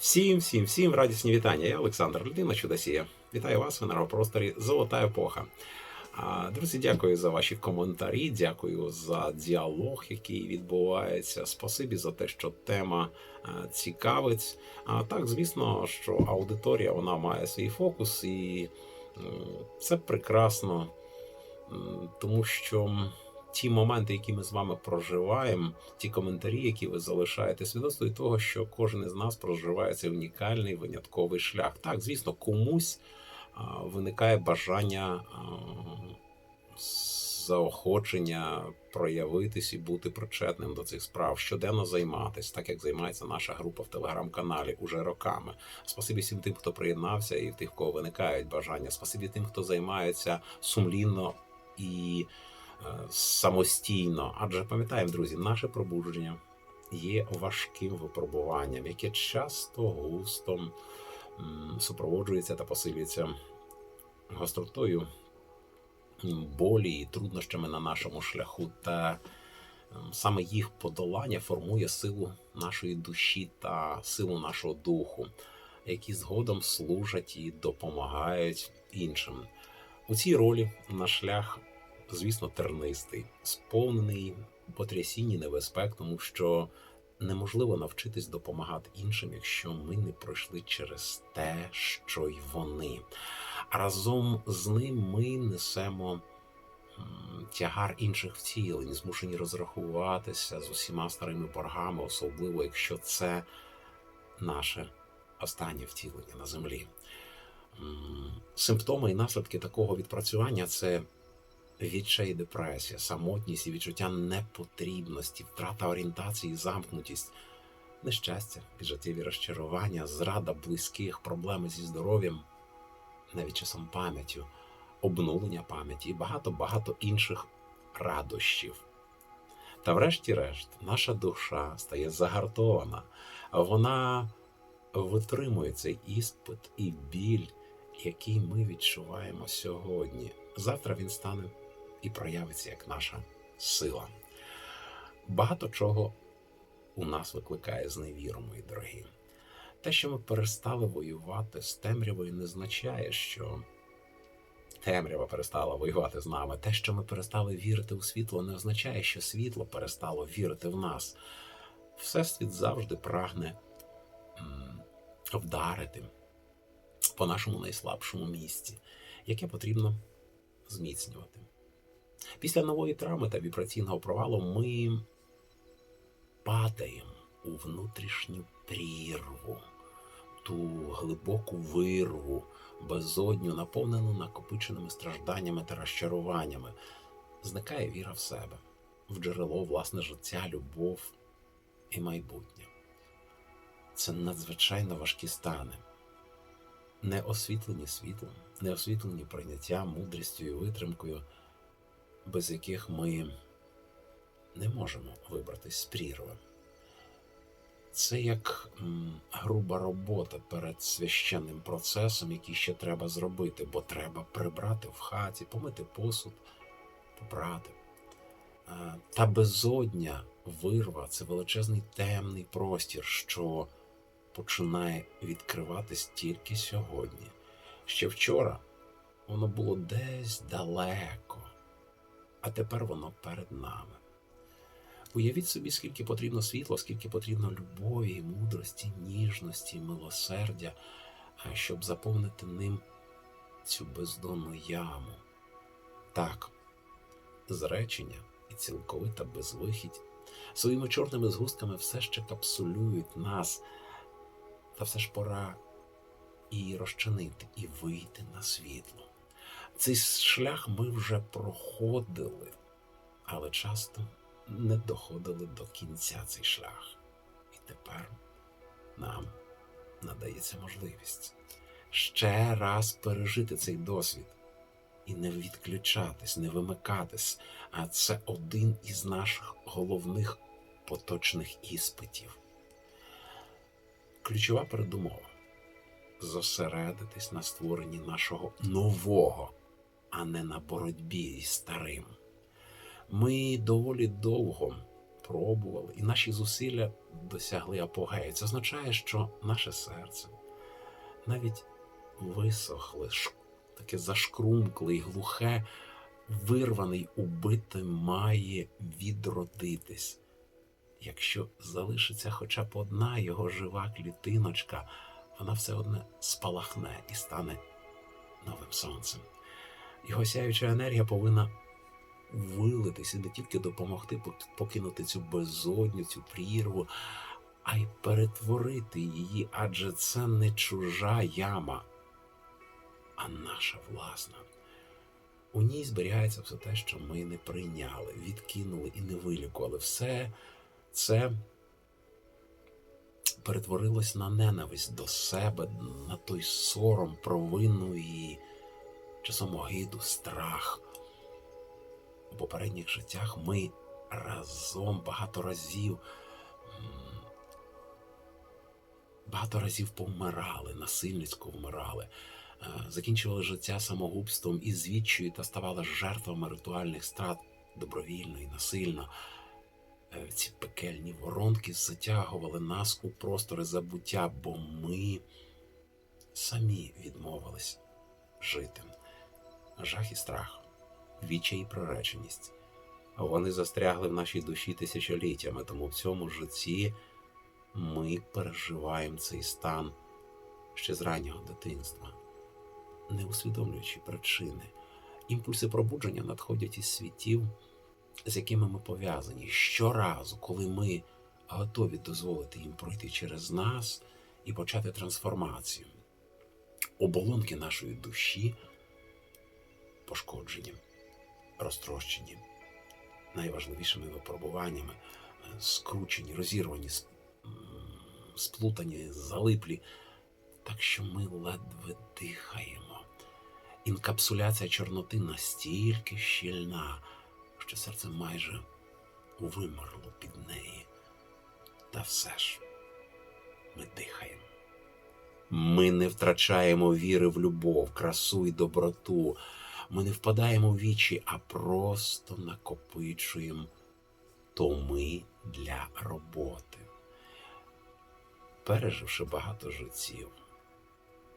Всім, всім, всім радісні вітання. Я Олександр Людина Чудосія. Вітаю вас в енергопросторі Золота епоха. Друзі, дякую за ваші коментарі, дякую за діалог, який відбувається. Спасибі за те, що тема цікавить. А так, звісно, що аудиторія вона має свій фокус, і це прекрасно, тому що ті моменти, які ми з вами проживаємо, ті коментарі, які ви залишаєте, свідоцтвують того, що кожен із нас проживає цей унікальний винятковий шлях. Так, звісно, комусь а, виникає бажання а, заохочення проявитись і бути причетним до цих справ, щоденно займатися, так як займається наша група в телеграм-каналі уже роками. Спасибі всім тим, хто приєднався, і тих, кого виникають бажання. Спасибі тим, хто займається сумлінно і самостійно. Адже пам'ятаємо, друзі, наше пробудження є важким випробуванням, яке часто густо супроводжується та посилюється гостротою болі і труднощами на нашому шляху. Та ем, саме їх подолання формує силу нашої душі та силу нашого духу, які згодом служать і допомагають іншим. У цій ролі наш шлях, звісно, тернистий, сповнений потрясінь і небезпек, тому що неможливо навчитись допомагати іншим, якщо ми не пройшли через те, що й вони. А разом з ним ми несемо тягар інших втілень, змушені розрахуватися з усіма старими боргами, особливо якщо це наше останнє втілення на землі. Симптоми і наслідки такого відпрацювання це відчай, і депресія, самотність і відчуття непотрібності, втрата орієнтації, замкнутість, нещастя, життєві розчарування, зрада близьких, проблеми зі здоров'ям, навіть часом пам'яттю, обнулення пам'яті і багато-багато інших радощів. Та врешті-решт, наша душа стає загартована, вона витримує цей іспит і біль, який ми відчуваємо сьогодні. Завтра він стане і проявиться як наша сила. Багато чого у нас викликає зневіру, мої дорогі. Те, що ми перестали воювати з темрявою, не означає, що темрява перестала воювати з нами. Те, що ми перестали вірити у світло, не означає, що світло перестало вірити в нас. Всесвіт завжди прагне вдарити по нашому найслабшому місці, яке потрібно зміцнювати. Після нової травми та вібраційного провалу ми падаємо у внутрішню прірву, ту глибоку вирву, безодню, наповнену накопиченими стражданнями та розчаруваннями. Зникає віра в себе, в джерело власне життя, любов і майбутнє. Це надзвичайно важкі стани не освітлені світлом, не освітлені прийняттям, мудрістю і витримкою, без яких ми не можемо вибратись з прірви. Це як груба робота перед священним процесом, який ще треба зробити, бо треба прибрати в хаті, помити посуд, попрати. Та безодня вирва це величезний темний простір, що починає відкриватись тільки сьогодні. Ще вчора воно було десь далеко, а тепер воно перед нами. Уявіть собі, скільки потрібно світла, скільки потрібно любові, мудрості, ніжності, милосердя, щоб заповнити ним цю бездонну яму. Так, зречення і цілковита безвихідь своїми чорними згустками все ще капсулюють нас, та все ж пора і розчинити, і вийти на світло. Цей шлях ми вже проходили, але часто не доходили до кінця цей шлях. І тепер нам надається можливість ще раз пережити цей досвід і не відключатись, не вимикатись. А це один із наших головних поточних іспитів. Ключова передумова зосередитись на створенні нашого нового, а не на боротьбі із старим. Ми доволі довго випробували, і наші зусилля досягли апогею. Це означає, що наше серце навіть висохле, таке зашкрумкле і глухе, вирваний, убитий має відродитись. Якщо залишиться хоча б одна його жива клітиночка, вона все одне спалахне і стане новим сонцем. Його сяюча енергія повинна вилитись і не тільки допомогти покинути цю безодню, цю прірву, а й перетворити її, адже це не чужа яма, а наша власна. У ній зберігається все те, що ми не прийняли, відкинули і не вилікували. Все це перетворилось на ненависть до себе, на той сором, провину і часом огиду, страх. У попередніх життях ми разом багато разів багато разів повмирали, насильницько вмирали, е, закінчували життя самогубством і звідчою та ставали жертвами ритуальних страт добровільно і насильно. Е, Ці пекельні воронки затягували нас у простори забуття, бо ми самі відмовились жити. Жах і страх, відчай і прореченість. Вони застрягли в нашій душі тисячоліттями, тому в цьому житті ми переживаємо цей стан ще з раннього дитинства, не усвідомлюючи причини. Імпульси пробудження надходять із світів, з якими ми пов'язані. Щоразу, коли ми готові дозволити їм пройти через нас і почати трансформацію, оболонки нашої душі пошкоджені, розтрощені, найважливішими випробуваннями, скручені, розірвані, сплутані, залиплі, так що ми ледве дихаємо. Інкапсуляція Чорноти настільки щільна, що серце майже вимерло під неї. Та все ж ми дихаємо. Ми не втрачаємо віри в любов, красу і доброту. Ми не впадаємо в вічі, а просто накопичуємо томи для роботи. Переживши багато життів,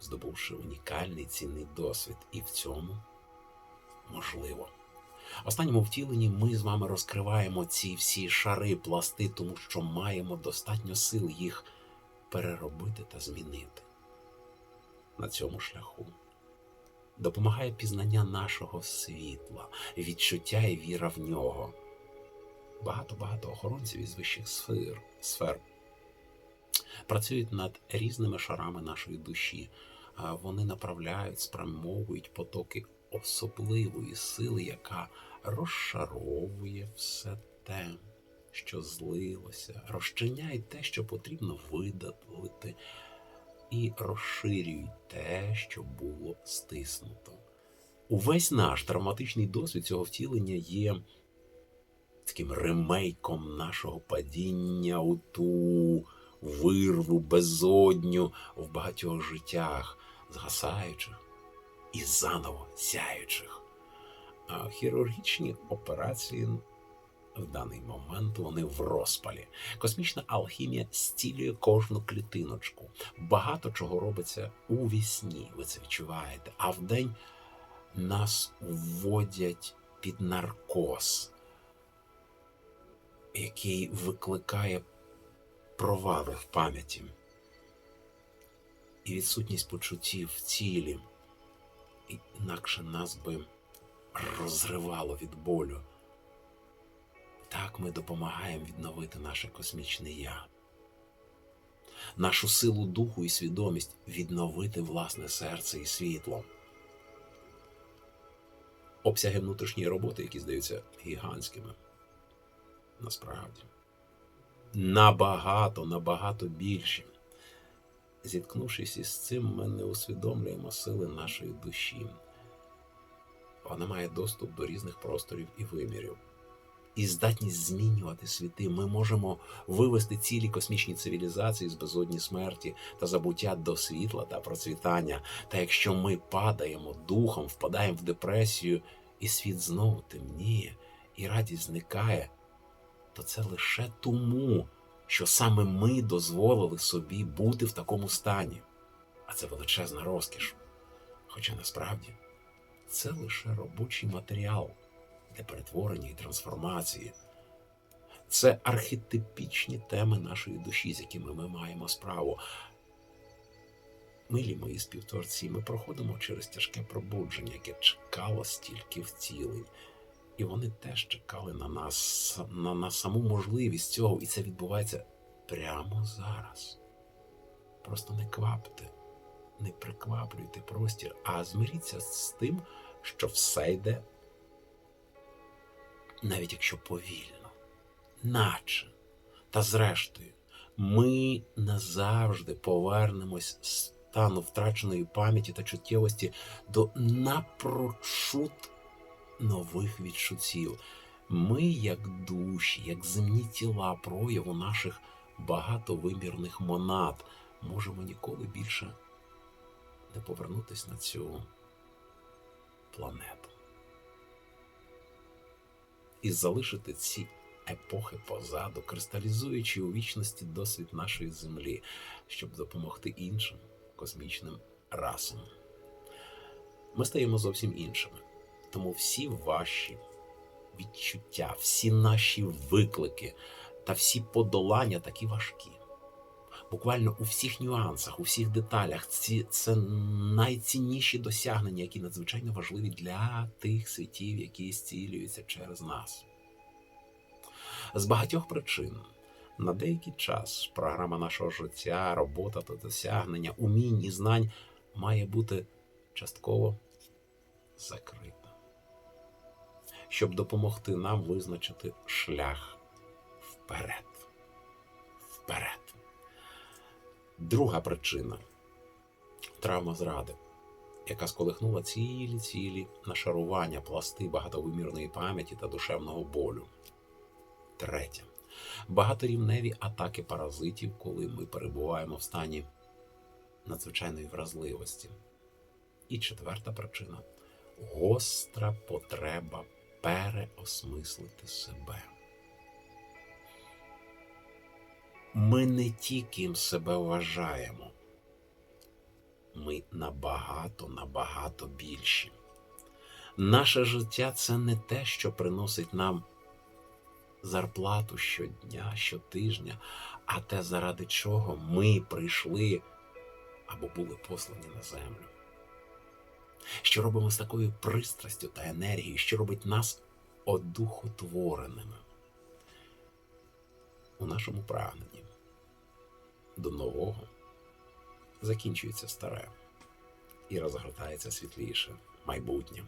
здобувши унікальний цінний досвід, і в цьому можливо. В останньому втіленні ми з вами розкриваємо ці всі шари, пласти, тому що маємо достатньо сил їх переробити та змінити. На цьому шляху допомагає пізнання нашого світла, відчуття і віра в нього. Багато-багато охоронців із вищих сфер, сфер працюють над різними шарами нашої душі. Вони направляють, спрямовують потоки особливої сили, яка розшаровує все те, що злилося, розчиняє те, що потрібно видалити, і розширюють те, що було стиснуто. Увесь наш травматичний досвід цього втілення є таким ремейком нашого падіння у ту вирву, безодню в багатьох життях, згасаючих і заново сяючих. А хірургічні операції в даний момент вони в розпалі. Космічна алхімія стілює кожну клітиночку. Багато чого робиться у вісні, ви це відчуваєте. А вдень нас вводять під наркоз, який викликає провали в пам'яті і відсутність почуттів в тілі. Інакше нас би розривало від болю. Так ми допомагаємо відновити наше космічне я, нашу силу духу і свідомість відновити власне серце і світло. Обсяги внутрішньої роботи, які здаються гігантськими, насправді набагато, набагато більші. Зіткнувшись із цим, ми не усвідомлюємо сили нашої душі. Вона має доступ до різних просторів і вимірів. І здатність змінювати світи. Ми можемо вивести цілі космічні цивілізації з безодні смерті та забуття до світла та процвітання. Та якщо ми падаємо духом, впадаємо в депресію, і світ знову темніє, і радість зникає, то це лише тому, що саме ми дозволили собі бути в такому стані. А це величезна розкіш. Хоча насправді це лише робочий матеріал для перетворення і трансформації. Це архетипічні теми нашої душі, з якими ми маємо справу. Милі мої співтворці, ми проходимо через тяжке пробудження, яке чекало стільки втілень. І вони теж чекали на нас, на, на саму можливість цього, і це відбувається прямо зараз. Просто не квапте, не прикваплюйте простір, а змиріться з тим, що все йде, навіть якщо повільно, наче. Та зрештою, ми назавжди повернемось з стану втраченої пам'яті та чуттєвості до напрочуд нових відчуттів. Ми, як душі, як земні тіла прояву наших багатовимірних монад, можемо ніколи більше не повернутися на цю планету. І залишити ці епохи позаду, кристалізуючи у вічності досвід нашої землі, щоб допомогти іншим космічним расам. Ми стаємо зовсім іншими. Тому всі ваші відчуття, всі наші виклики та всі подолання такі важкі. Буквально у всіх нюансах, у всіх деталях. Ці це найцінніші досягнення, які надзвичайно важливі для тих світів, які зцілюються через нас. З багатьох причин на деякий час програма нашого життя, робота та досягнення, умінь і знань має бути частково закрита щоб допомогти нам визначити шлях вперед. Вперед. Друга причина травма зради, яка сколихнула цілі цілі нашарування пласти багатовимірної пам'яті та душевного болю. Третя. Багаторівневі атаки паразитів, коли ми перебуваємо в стані надзвичайної вразливості. І четверта причина гостра потреба переосмислити себе. Ми не ті, ким себе вважаємо, ми набагато, набагато більші. Наше життя це не те, що приносить нам зарплату щодня, щотижня, а те, заради чого ми прийшли або були послані на землю що робимо з такою пристрастю та енергією, що робить нас одухотвореними у нашому прагненні до нового закінчується старе і розгортається світліше. Майбутнє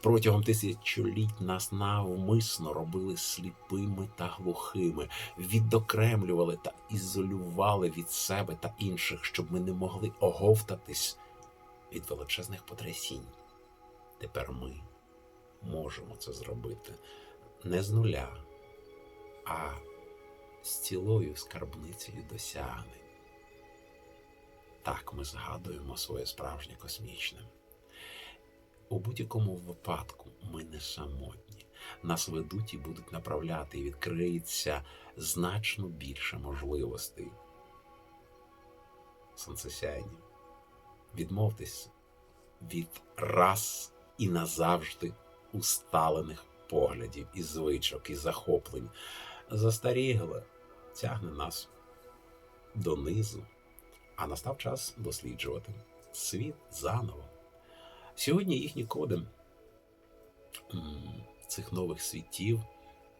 протягом тисячоліть нас навмисно робили сліпими та глухими, відокремлювали та ізолювали від себе та інших, щоб ми не могли оговтатись від величезних потрясінь. Тепер ми можемо це зробити не з нуля, а з цілою скарбницею досягнень. Так ми згадуємо своє справжнє космічне. У будь-якому випадку ми не самотні. Нас ведуть і будуть направляти, і відкриється значно більше можливостей. Сонцесяйні. Відмовтесь від раз і назавжди усталених поглядів і звичок, і захоплень. Застарігле тягне нас донизу, а настав час досліджувати світ заново. Сьогодні їхні коди цих нових світів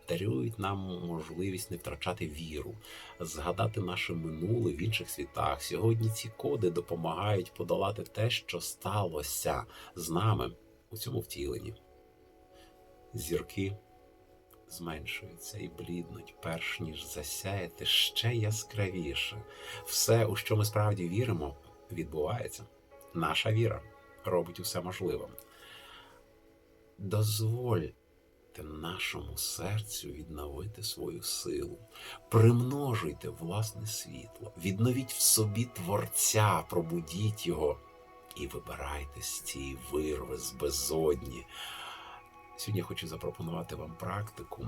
дарують нам можливість не втрачати віру, згадати наше минуле в інших світах. Сьогодні ці коди допомагають подолати те, що сталося з нами у цьому втіленні. Зірки зменшуються і бліднуть, перш ніж засяяти ще яскравіше. Все, у що ми справді віримо, відбувається. Наша віра робить усе можливим. Дозволь нашому серцю відновити свою силу, примножуйте власне світло, відновіть в собі Творця, пробудіть його і вибирайте з цієї вирви, з безодні. Сьогодні я хочу запропонувати вам практику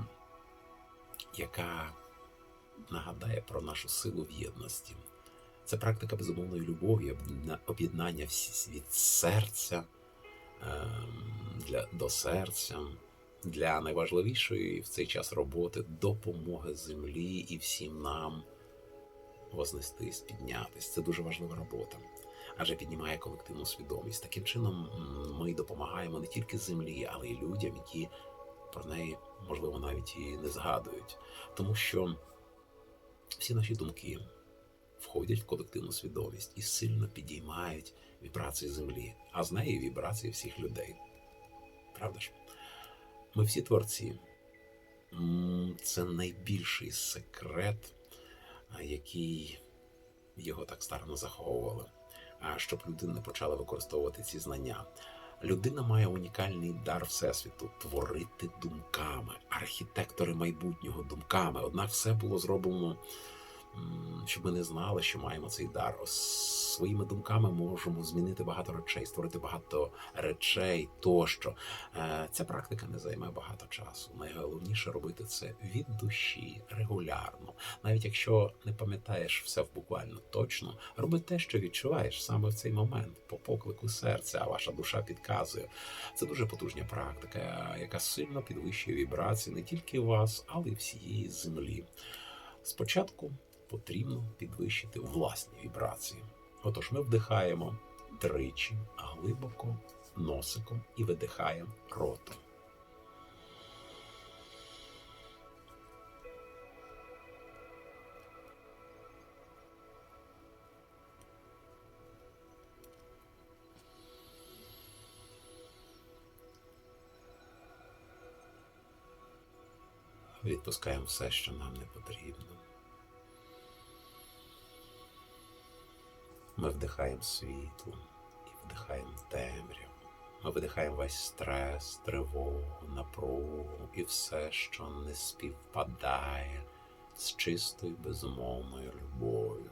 яка нагадає про нашу силу в єдності. Це практика безумовної любові, об'єднання від серця ем, для, до серця, для найважливішої в цей час роботи допомоги землі і всім нам вознестись, піднятись. Це дуже важлива робота, адже піднімає колективну свідомість. Таким чином ми допомагаємо не тільки землі, але й людям, які про неї, можливо, навіть і не згадують. Тому що всі наші думки входять в колективну свідомість і сильно підіймають вібрації землі, а з неї вібрації всіх людей. Правда ж? Ми всі творці. Це найбільший секрет, який його так старано заховували, щоб людина почала використовувати ці знання. Людина має унікальний дар Всесвіту творити думками, архітектори майбутнього думками. Однак все було зроблено, щоб ми не знали, що маємо цей дар. Своїми думками можемо змінити багато речей, створити багато речей тощо. Е, Ця практика не займе багато часу. Найголовніше робити це від душі, регулярно. Навіть якщо не пам'ятаєш все буквально точно, роби те, що відчуваєш саме в цей момент, по поклику серця, а ваша душа підказує. Це дуже потужна практика, яка сильно підвищує вібрації не тільки вас, але й всієї землі. Спочатку потрібно підвищити власні вібрації. Отож, ми вдихаємо тричі глибоко носиком і видихаємо ротом. Відпускаємо все, що нам не потрібно. Ми вдихаємо світло і вдихаємо темряву. Ми видихаємо весь стрес, тривогу, напругу і все, що не співпадає з чистою безумовною любов'ю.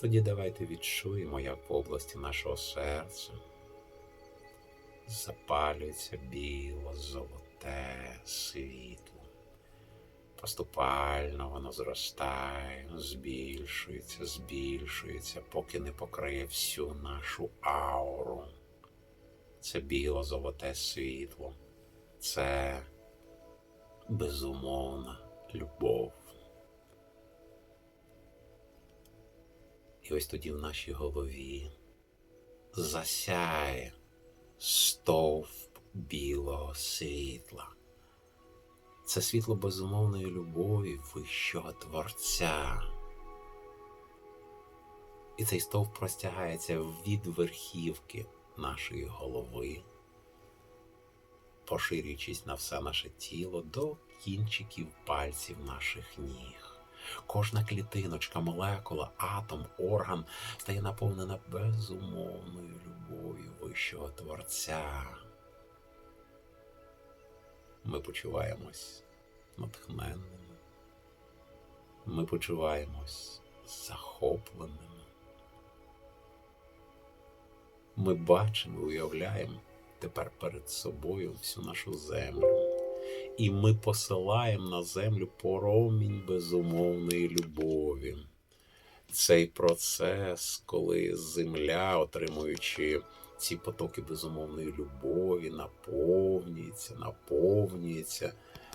Тоді давайте відчуємо, як в області нашого серця запалюється біло, золоте світло. Поступально воно зростає, збільшується, збільшується, поки не покриє всю нашу ауру. Це біло-золоте світло, це безумовна любов. І ось тоді в нашій голові засяє стовп білого світла. Це світло безумовної любові вищого Творця. І цей стовп простягається від верхівки нашої голови, поширюючись на все наше тіло до кінчиків пальців наших ніг. Кожна клітиночка, молекула, атом, орган стає наповнена безумовною любов'ю вищого Творця. Ми почуваємось натхненними. Ми почуваємось захопленими. Ми бачимо, уявляємо тепер перед собою всю нашу землю. І ми посилаємо на землю поромінь безумовної любові. Цей процес, коли земля, отримуючи ці потоки безумовної любові, наповнюється, наповнюється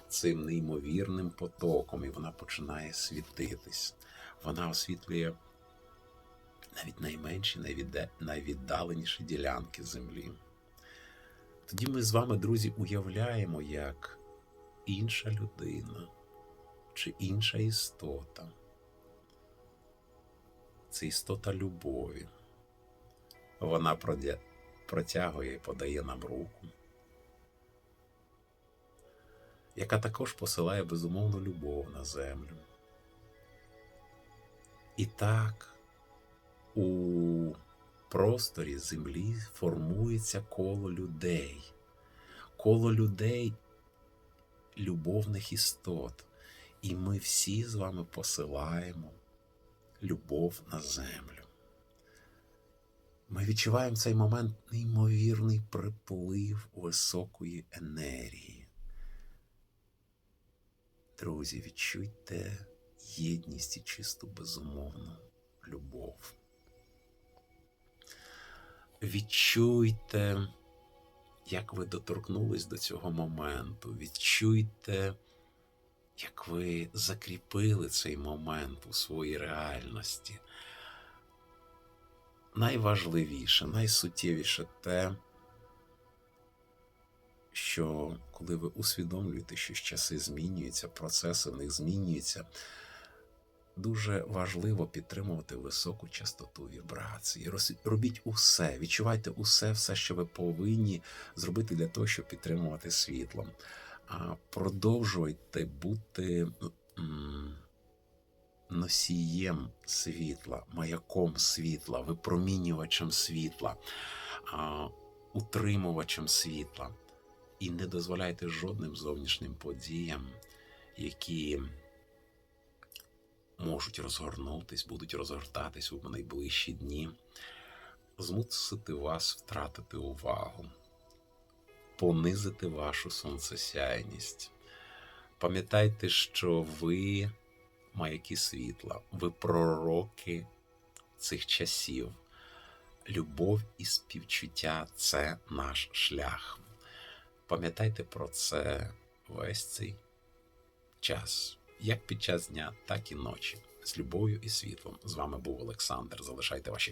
цим неймовірним потоком, і вона починає світитись. Вона освітлює навіть найменші, найвіддаленіші ділянки землі. Тоді ми з вами, друзі, уявляємо, як інша людина чи інша істота. Це істота любові. Вона протягує і подає нам руку, яка також посилає безумовну любов на землю. І так у просторі землі формується коло людей, коло людей любовних істот. І ми всі з вами посилаємо любов на землю. Ми відчуваємо цей момент неймовірний приплив високої енергії. Друзі, відчуйте єдність і чисту безумовну любов. Відчуйте, як ви доторкнулись до цього моменту. Відчуйте, як ви закріпили цей момент у своїй реальності. Найважливіше, найсуттєвіше те, що коли ви усвідомлюєте, що часи змінюються, процеси в них змінюються, дуже важливо підтримувати високу частоту вібрації. Робіть усе, відчувайте усе, все, що ви повинні зробити для того, щоб підтримувати світлом. А продовжуйте бути носієм світла, маяком світла, випромінювачем світла, утримувачем світла. І не дозволяйте жодним зовнішнім подіям, які можуть розгорнутись, будуть розгортатись у найближчі дні, змусити вас втратити увагу, понизити вашу сонцесяйність. Пам'ятайте, що ви маяки світла, ви пророки цих часів. Любов і співчуття це наш шлях. Пам'ятайте про це весь цей час, як під час дня, так і ночі. З любов'ю і світлом. З вами був Олександр. Залишайте ваші коментарі.